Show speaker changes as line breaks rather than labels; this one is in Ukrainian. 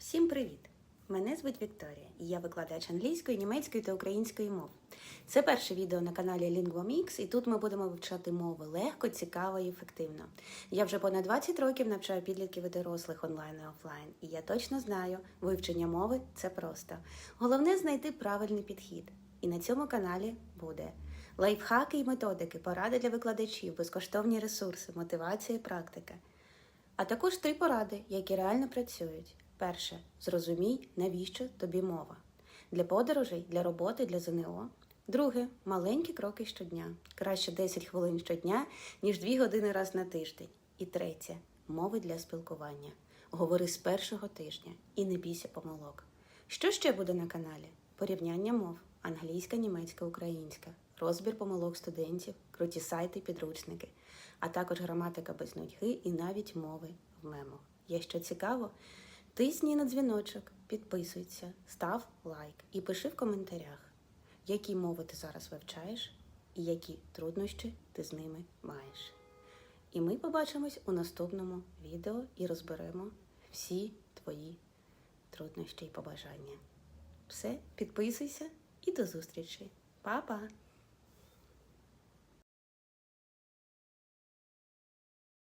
Всім привіт! Мене звуть Вікторія, і я викладач англійської, німецької та української мов. Це перше відео на каналі LinguaMix, і тут ми будемо вивчати мови легко, цікаво і ефективно. Я вже понад 20 років навчаю підлітків і дорослих онлайн і офлайн, і я точно знаю, вивчення мови це просто. Головне знайти правильний підхід. І на цьому каналі буде лайфхаки і методики, поради для викладачів, безкоштовні ресурси, мотивація і практика. А також три поради, які реально працюють. Перше, зрозумій, навіщо тобі мова. Для подорожей, для роботи, для ЗНО. Друге, маленькі кроки щодня. Краще 10 хвилин щодня, ніж 2 години раз на тиждень. І третє мови для спілкування. Говори з першого тижня і не бійся помилок. Що ще буде на каналі? Порівняння мов: англійська, німецька, українська, розбір помилок студентів, круті сайти, підручники, а також граматика без нудьги і навіть мови в мемах. Є що цікаво? Тисні на дзвіночок, підписуйся, став лайк і пиши в коментарях, які мови ти зараз вивчаєш і які труднощі ти з ними маєш. І ми побачимось у наступному відео і розберемо всі твої труднощі і побажання. Все, підписуйся і до зустрічі. Па-па!